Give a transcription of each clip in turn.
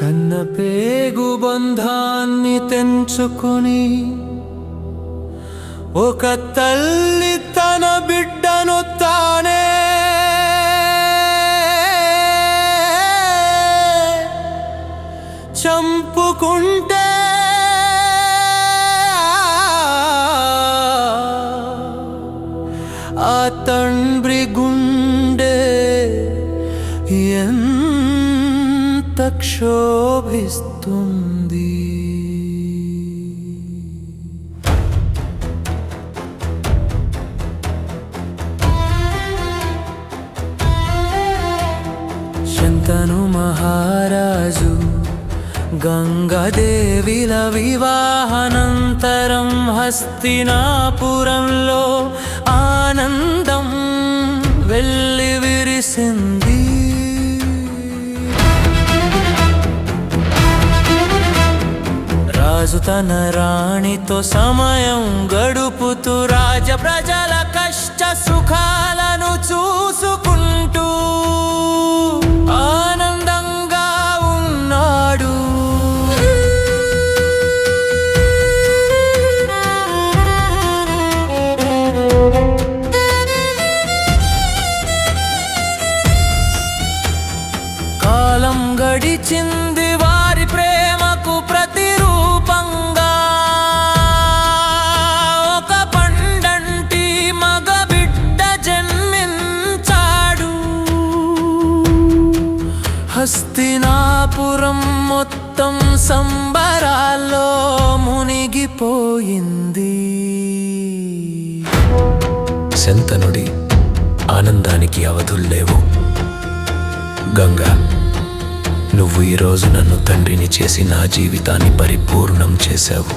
కన్న పేగు బంధాన్ని తెంచుకొని ఒక తల్లి తన బిడ్డను తానే. చంపుకుంటే ఆ తండ్రి గుండె ఎంత క్షోభిస్తుంది శంతను మహారాజు గంగాదేవిల వివాహానంతరం హస్తినాపురంలో ఆనందం వెళ్ళి విరిసింది. రాజు తన రాణితో సమయం గడుపుతూ రాజ ప్రజల కష్ట సుఖాలను చూసుకుంటూ ఆనందంగా ఉన్నాడు. కాలం గడిచింది పోయింది. శంతనుడి ఆనందానికి అవధుల్లేవు గంగా నువ్వు ఈరోజు నన్ను తండ్రిని చేసి నా జీవితాన్ని పరిపూర్ణం చేశావు.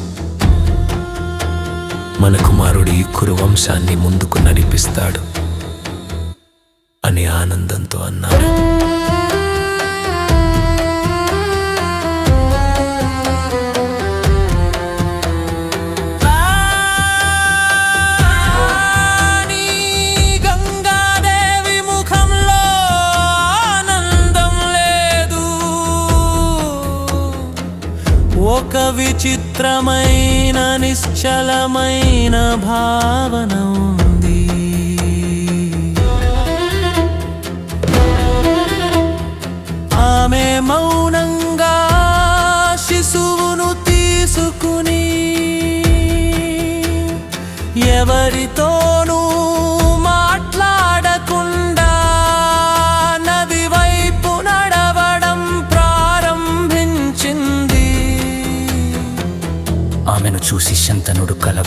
మన కుమారుడు ఈ కురు వంశాన్ని ముందుకు నడిపిస్తాడు అని ఆనందంతో అన్నాడు. విచిత్రమైన నిశ్చలమైన భావన ఉంది. ఆమె మౌనంగా శిశువును తీసుకుని ఎవరితో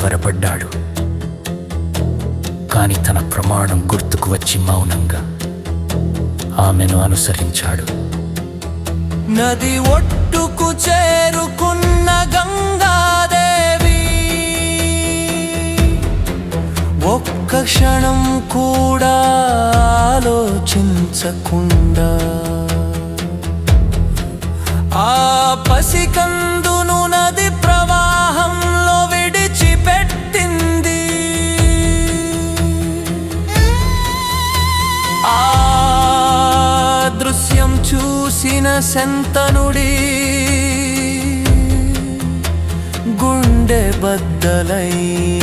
కలవరపడ్డాడు కాని తన ప్రమాణం గుర్తుకు వచ్చి మౌనంగా ఆమెను అనుసరించాడు. నది ఒట్టుకు చేరుకున్న గంగాదేవి ఒక్క క్షణం కూడా ఆలోచించకుండా ఆ పసికం చూసిన శంతనుడి గుండె బద్దలైంది.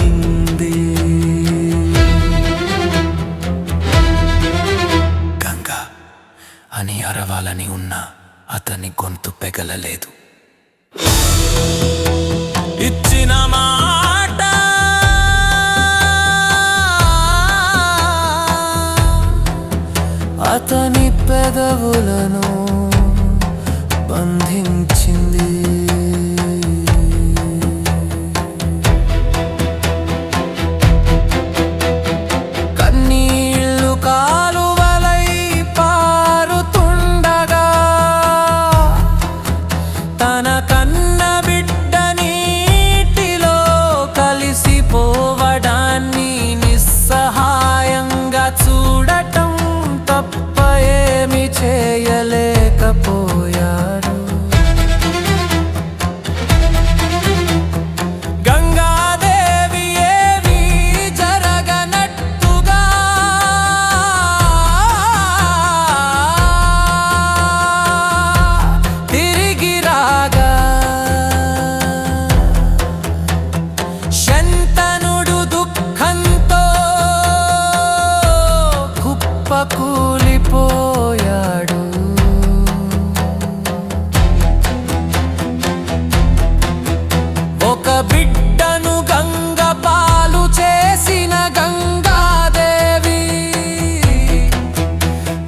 గంగా అని అరవాలని ఉన్నా అతని గొంతు పెగలలేదు. ఇచ్చిన మా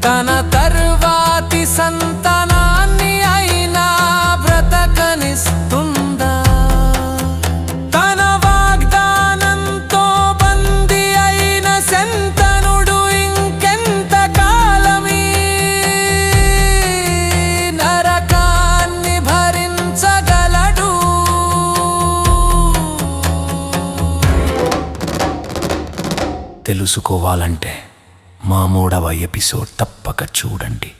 తన తరువాతి సంతానాన్ని అయినా బ్రతకనిస్తుందా? తన వాగ్దానంతో బంది అయిన శంతనుడు ఇంకెంత కాలమీ? నరకాన్ని భరించగలడు. తెలుసుకోవాలంటే మా మూడవ ఎపిసోడ్ తప్పక చూడండి.